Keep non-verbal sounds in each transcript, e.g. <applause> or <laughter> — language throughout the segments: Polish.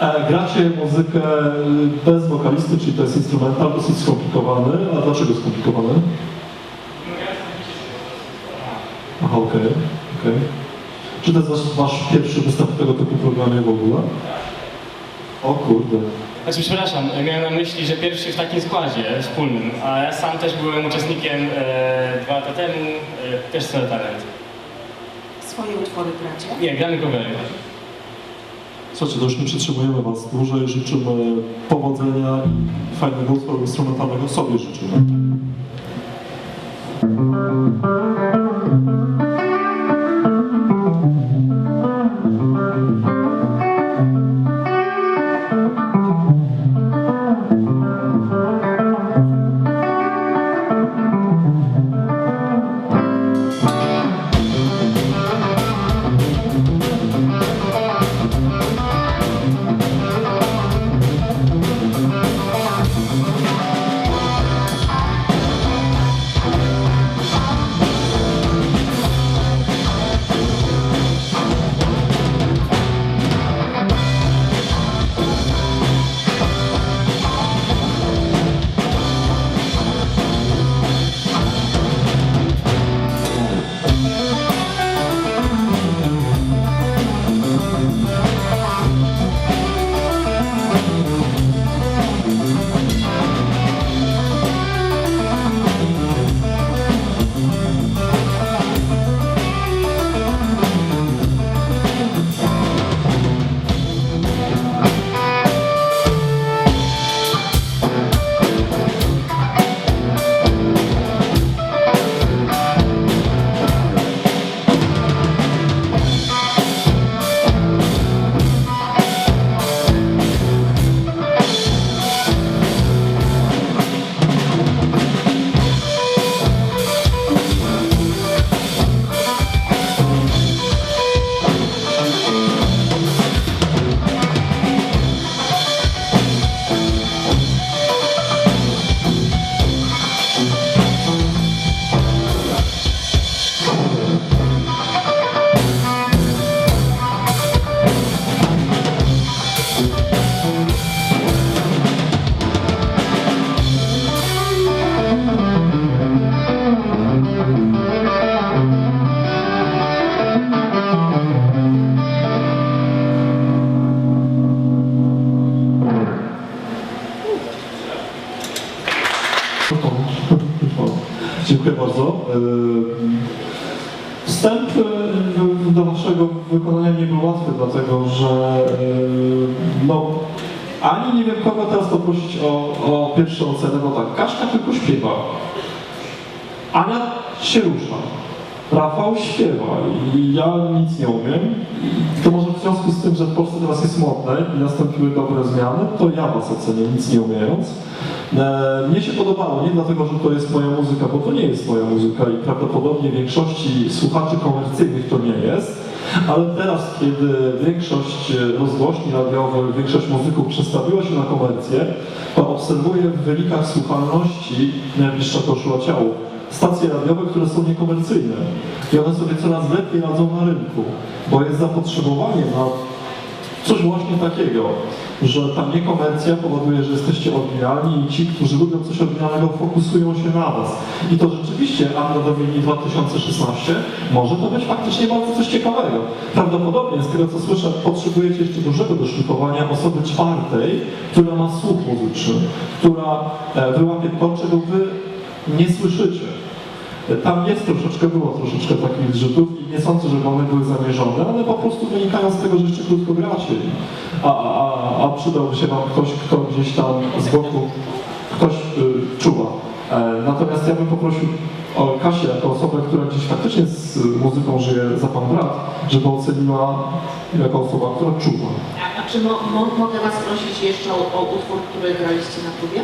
E, Gracie muzykę bez wokalisty, czyli to jest instrumental dosyć skomplikowany. A dlaczego skomplikowany? Aha, okej, okej. Czy to jest wasz, wasz pierwszy występ w tego typu programie w ogóle? O kurde. Znaczy, przepraszam, miałem na myśli, że pierwszy w takim składzie wspólnym, a ja sam też byłem uczestnikiem e, dwa lata temu, e, też Solo Talent. Swoje utwory gracie? Nie, gramy covery. Słuchajcie, to już nie przytrzymujemy was dłużej. Życzymy powodzenia i fajnego utworu instrumentalnego sobie życzymy. Bardzo. Yy, Wstęp yy, do Waszego wykonania nie był łatwy, dlatego że yy, no, ani nie wiem kogo teraz poprosić o, o pierwszą ocenę, bo tak, Kaszka tylko śpiewa. Ania się rusza. Rafał śpiewa i ja nic nie umiem. To może w związku z tym, że w Polsce teraz jest modne i nastąpiły dobre zmiany, to ja was ocenię, nic nie umiejąc. E, mnie się podobało, nie dlatego, że to jest moja muzyka, bo to nie jest moja muzyka i prawdopodobnie większości słuchaczy komercyjnych to nie jest. Ale teraz, kiedy większość rozgłośni radiowych, większość muzyków przestawiła się na komercję, to obserwuję w wynikach słuchalności najbliższa koszula ciału stacje radiowe, które są niekomercyjne. I one sobie coraz lepiej radzą na rynku, bo jest zapotrzebowanie na coś właśnie takiego, że ta niekomercja powoduje, że jesteście oryginalni i ci, którzy lubią coś oryginalnego, fokusują się na Was. I to rzeczywiście Anno Domini 2016 może to być faktycznie bardzo coś ciekawego. Prawdopodobnie, z tego co słyszę, potrzebujecie jeszcze dużego doszlifowania osoby czwartej, która ma słuch muzyczny, która e, wyłapie to, czego Wy nie słyszycie. Tam jest troszeczkę, było troszeczkę takich zrzutów i nie sądzę, żeby one były zamierzone, ale po prostu wynikają z tego, że jeszcze krótko gracie. A, a, a przydałby się Wam ktoś, kto gdzieś tam z boku, ktoś y, czuwa. E, natomiast ja bym poprosił o Kasię jako osobę, która gdzieś faktycznie z muzyką żyje za Pan brat, żeby oceniła jako osoba, która czuwa. A czy mo, mo, mogę Was prosić jeszcze o, o utwór, który graliście na próbie?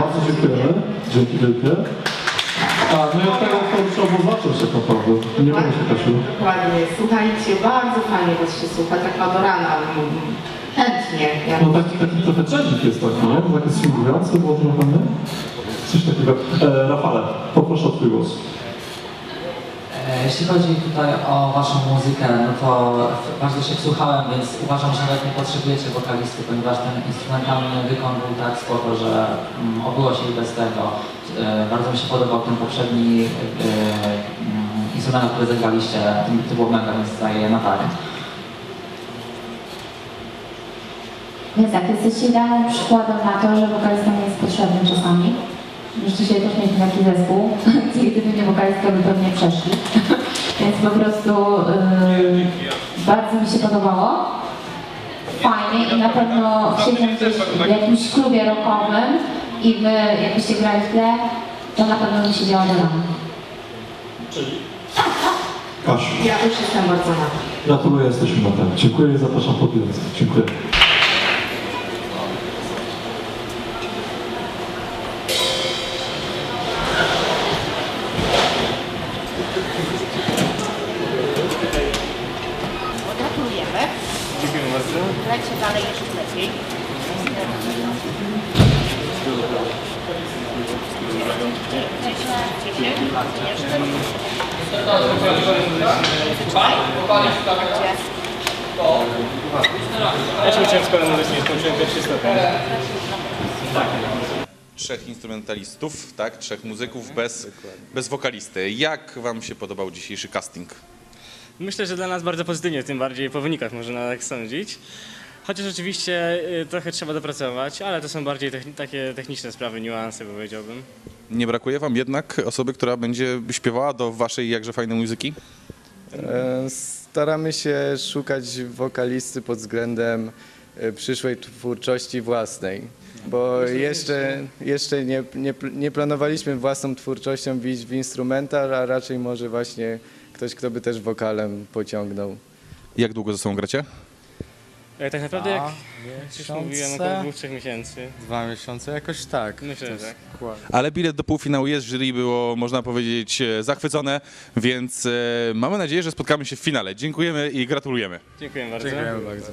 Bardzo dziękujemy. Dzięki wielkie. A, no i od tego trzeba zacząć tak naprawdę. Nie będę się Kasiu. Dokładnie. Słuchajcie, bardzo fajnie was się słucha, tak do rana. Chętnie. Ja No taki, taki trochę trendzik jest taki, nie? Takie swingujące było trochę, nie? Coś takiego. E, Rafale, poproszę o twój głos. E, Jeśli chodzi tutaj o Waszą muzykę, no to bardzo się wsłuchałem, więc uważam, że nawet nie potrzebujecie wokalisty, ponieważ ten instrumentalny wykon był tak spoko, że mm, obyło się i bez tego. E, Bardzo mi się podobał ten poprzedni e, mm, instrument, który zagraliście, to było mega, więc daję na tak. Więc tak, jesteście idealnym przykładem na to, że wokalista nie jest potrzebny czasami. Rzeczywiście też mieliśmy taki zespół, <laughs> gdzie gdyby nie wokalistka, by pewnie przeszli. <laughs> Więc po prostu yy, bardzo mi się podobało. Fajnie i na pewno siedząc gdzieś w jakimś klubie rockowym i wy jakbyście grali w tle, to na pewno bym siedziała do rana. Kasiu, Ja już jestem bardzo na to. gratuluję, jesteśmy na ten. Dziękuję i zapraszam po piłce. Dziękuję. Gratulujemy. Dziękuję bardzo. Grajcie dalej jeszcze lepiej. Cieszę się. Jeszcze. Ja się uczyłem w szkole muzycznej, skończyłem pierwszy stopień. trzech instrumentalistów, tak, trzech muzyków bez, bez wokalisty. Jak wam się podobał dzisiejszy casting? Myślę, że dla nas bardzo pozytywnie, tym bardziej po wynikach można tak sądzić. Chociaż oczywiście y, trochę trzeba dopracować, ale to są bardziej techni- takie techniczne sprawy, niuanse powiedziałbym. Nie brakuje wam jednak osoby, która będzie śpiewała do waszej jakże fajnej muzyki? E, Staramy się szukać wokalisty pod względem e, przyszłej twórczości własnej, bo jeszcze, jeszcze nie, nie, pl- nie planowaliśmy własną twórczością wyjść w instrumental, a raczej może właśnie ktoś, kto by też wokalem pociągnął. Jak długo ze sobą gracie? E, Tak naprawdę, jak już miesiące. mówiłem, około dwóch, trzech miesięcy. Dwa miesiące, jakoś tak. Myślę, że tak. Dokładnie. Ale bilet do półfinału jest, jury było, można powiedzieć, e, zachwycone, więc e, mamy nadzieję, że spotkamy się w finale. Dziękujemy i gratulujemy. Dziękuję bardzo. Dziękujemy bardzo.